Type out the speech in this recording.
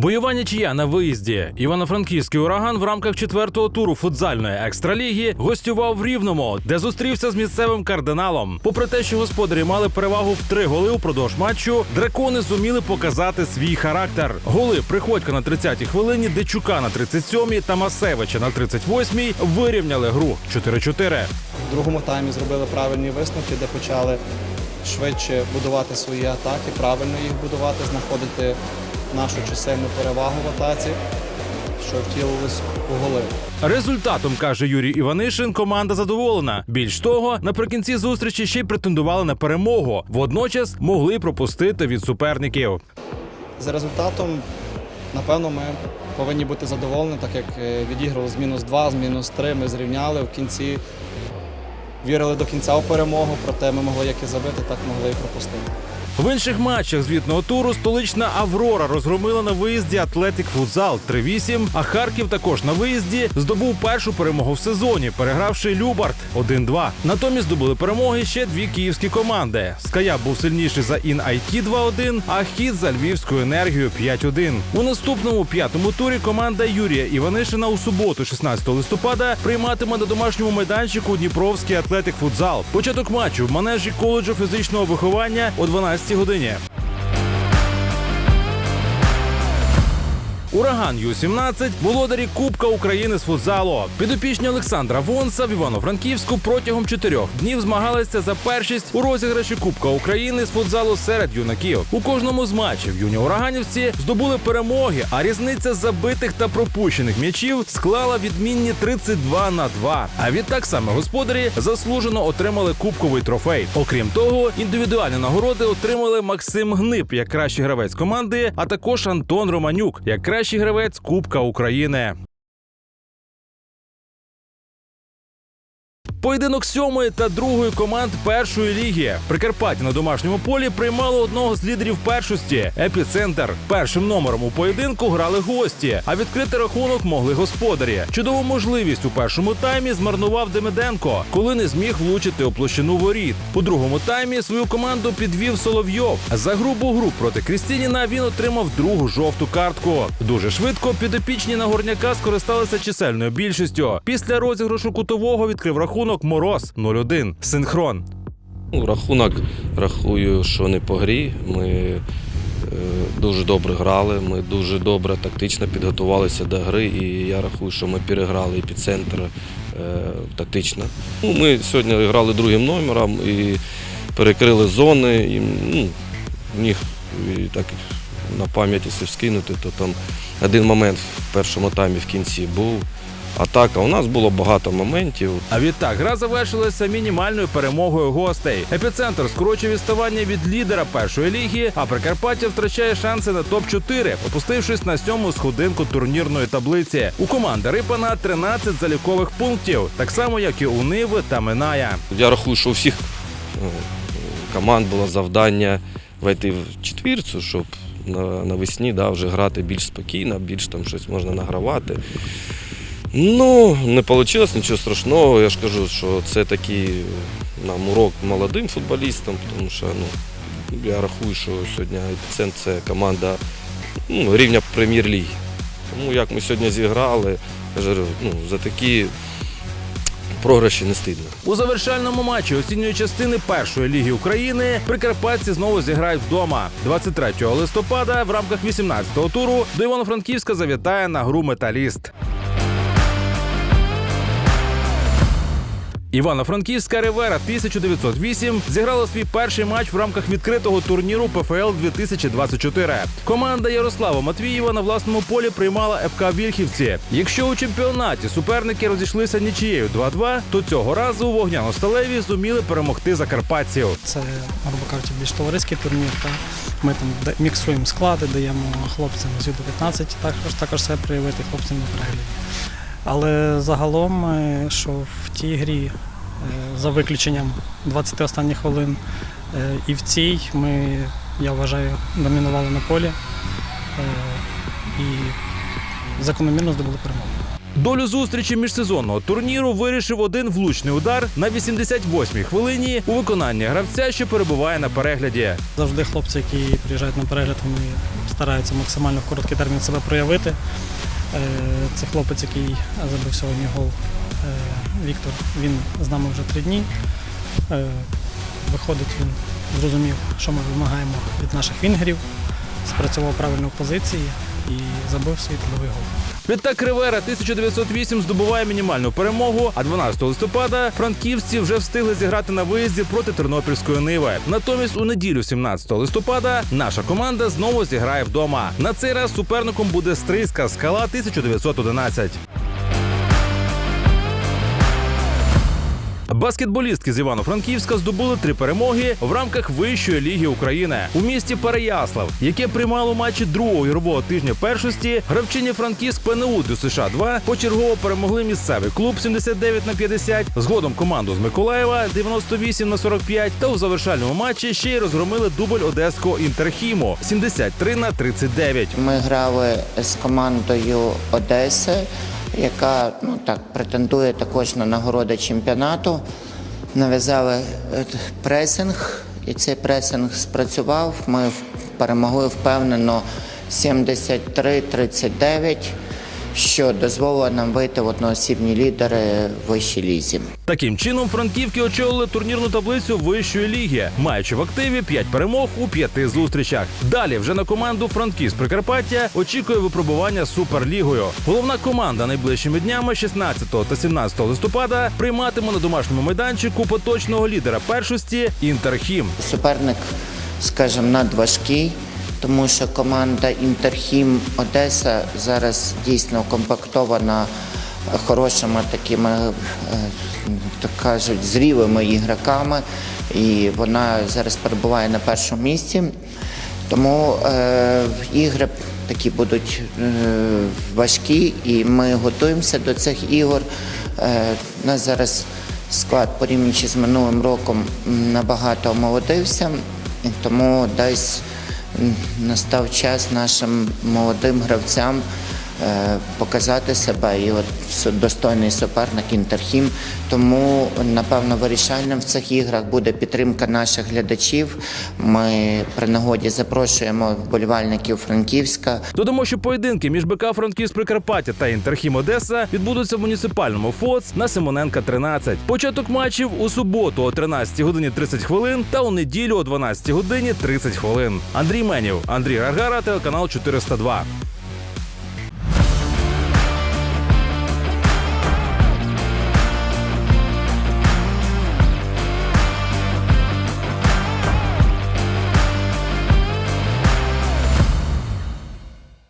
Бойова нічия на виїзді. Івано-Франківський ураган в рамках четвертого туру футзальної екстраліги гостював в Рівному, де зустрівся з місцевим кардиналом. Попри те, що господарі мали перевагу в три голи упродовж матчу, дракони зуміли показати свій характер. Голи Приходька на 30-й хвилині, Дечука на 37-й та Масевича на 38-й вирівняли гру 4-4. В другому таймі зробили правильні висновки, де почали швидше будувати свої атаки, правильно їх будувати, знаходити нашу чисельну перевагу в атаці, що втілились у голи. Результатом каже Юрій Іванишин, команда задоволена. Більш того, наприкінці зустрічі ще й претендували на перемогу. Водночас могли пропустити від суперників. За результатом, напевно, ми повинні бути задоволені, так як е, відіграли з мінус 2, з мінус 3, ми зрівняли в кінці. Вірили до кінця у перемогу, проте ми могли як і забити, так могли і пропустити. В інших матчах звітного туру столична Аврора розгромила на виїзді Атлетик Футзал 3-8, а Харків також на виїзді здобув першу перемогу в сезоні, перегравши Любарт 1-2. Натомість здобули перемоги ще дві київські команди. Ская був сильніший за Ін IT 2-1, а хід за Львівську енергію 5-1. У наступному п'ятому турі команда Юрія Іванишина у суботу, 16 листопада, прийматиме на домашньому майданчику Дніпровський Атлетик Футзал. Початок матчу в манежі коледжу фізичного виховання о 12 годині. Ураган Ю-17 володарі Кубка України з футзалу. Підопічні Олександра Вонса в Івано-Франківську протягом чотирьох днів змагалися за першість у розіграші Кубка України з футзалу серед юнаків. У кожному з матчів юні ураганівці здобули перемоги, а різниця забитих та пропущених м'ячів склала відмінні 32 на 2. А відтак саме господарі заслужено отримали кубковий трофей. Окрім того, індивідуальні нагороди отримали Максим Гнип як кращий гравець команди, а також Антон Романюк як кращий гравець Кубка України. Поєдинок сьомої та другої команд першої ліги. Прикарпаття на домашньому полі приймало одного з лідерів першості епіцентр. Першим номером у поєдинку грали гості, а відкрити рахунок могли господарі. Чудову можливість у першому таймі змарнував Демиденко, коли не зміг влучити у площину воріт. У другому таймі свою команду підвів Соловйов. За грубу гру проти Крістініна він отримав другу жовту картку. Дуже швидко підопічні Нагорняка скористалися чисельною більшістю. Після розіграшу кутового відкрив рахунок Мороз 0-1. Синхрон. Ну, рахунок рахую, що не по грі. Ми е, дуже добре грали, ми дуже добре тактично підготувалися до гри, і я рахую, що ми переграли епіцентр е, тактично. Ну, ми сьогодні грали другим номером і перекрили зони. І, ну, міг і так на пам'яті скинути, то там один момент в першому таймі в кінці був. Атака. У нас було багато моментів. А відтак гра завершилася мінімальною перемогою гостей. Епіцентр скорочує відставання від лідера першої ліги, а Прикарпаття втрачає шанси на топ 4 опустившись на сьому сходинку турнірної таблиці. У команди Рипана 13 залікових пунктів, так само як і у Ниви та Миная. Я рахую, що у всіх е, команд було завдання войти в четвірцю, щоб навесні да, вже грати більш спокійно, більш там щось можна награвати. Ну, не вийшло нічого страшного. Я ж кажу, що це такий нам урок молодим футболістам, тому що ну, я рахую, що сьогодні епіцентр це команда ну, рівня прем'єр-ліги. Тому як ми сьогодні зіграли, я ж ну, за такі програші не стидно. У завершальному матчі осінньої частини першої ліги України прикарпатці знову зіграють вдома. 23 листопада в рамках 18-го туру до Івано-Франківська завітає на гру Металіст. Івано-Франківська Ривера 1908 зіграла свій перший матч в рамках відкритого турніру ПФЛ 2024. Команда Ярослава Матвієва на власному полі приймала ФК Вільхівці. Якщо у чемпіонаті суперники розійшлися нічією 2-2, то цього разу вогняно-сталеві зуміли перемогти закарпатців. Це, грубо кажучи, більш товариський турнір. Та ми там міксуємо склади, даємо хлопцям з Ю-19 також, також себе проявити хлопцям на перегляді. Але загалом, е, що в тій грі, е, за виключенням 20 останніх хвилин, е, і в цій ми, я вважаю, домінували на полі і закономірно здобули перемогу. Долю зустрічі міжсезонного турніру вирішив один влучний удар на 88-й хвилині у виконанні гравця, що перебуває на перегляді. Завжди хлопці, які приїжджають на перегляд, вони стараються максимально в короткий термін себе проявити. Е, Це хлопець, який забив сьогодні гол е, Віктор. Він з нами вже три дні. Е, Виходить, він зрозумів, що ми вимагаємо від наших вінгерів, спрацював правильно в позиції і забив свій тиловий гол. Відтак Ривера 1908 здобуває мінімальну перемогу. А 12 листопада франківці вже встигли зіграти на виїзді проти Тернопільської Ниви. Натомість у неділю, 17 листопада, наша команда знову зіграє вдома. На цей раз суперником буде Стрийська скала 1911. Баскетболістки з Івано-Франківська здобули три перемоги в рамках вищої ліги України у місті Переяслав, яке приймало матчі другого ігрового тижня першості. Гравчині Франківськ ПНУ до США 2 почергово перемогли місцевий клуб 79 на 50, згодом команду з Миколаєва 98 на 45 та у завершальному матчі ще й розгромили дубль одеського інтерхіму 73 на 39. Ми грали з командою Одеси, яка ну так претендує також на нагороди чемпіонату. Нав'язали е, пресинг, і цей пресинг спрацював. Ми перемогли впевнено 73-39, що дозволило нам вийти в одноосібні лідери в вищій лізі. Таким чином, франківки очолили турнірну таблицю вищої ліги, маючи в активі 5 перемог у п'яти зустрічах. Далі вже на команду Франківськ Прикарпаття очікує випробування суперлігою. Головна команда найближчими днями 16 та 17 листопада прийматиме на домашньому майданчику поточного лідера першості Інтерхім. Суперник, скажімо, надважкий, тому що команда Інтерхім Одеса зараз дійсно укомплектована хорошими такими, е, так кажуть, зрілими ігроками, і вона зараз перебуває на першому місці. Тому е, ігри такі будуть е, важкі, і ми готуємося до цих ігор. Е, у нас зараз склад порівнюючи з минулим роком набагато омолодився, тому десь настав час нашим молодим гравцям показати себе. І от достойний суперник Інтерхім. Тому, напевно, вирішальним в цих іграх буде підтримка наших глядачів. Ми при нагоді запрошуємо вболівальників Франківська. Додамо, що поєдинки між БК Франківськ Прикарпаття та Інтерхім Одеса відбудуться в муніципальному ФОЦ на Симоненка 13. Початок матчів у суботу о 13 годині 30 хвилин та у неділю о 12 годині 30 хвилин. Андрій Менів, Андрій Гаргара, телеканал 402.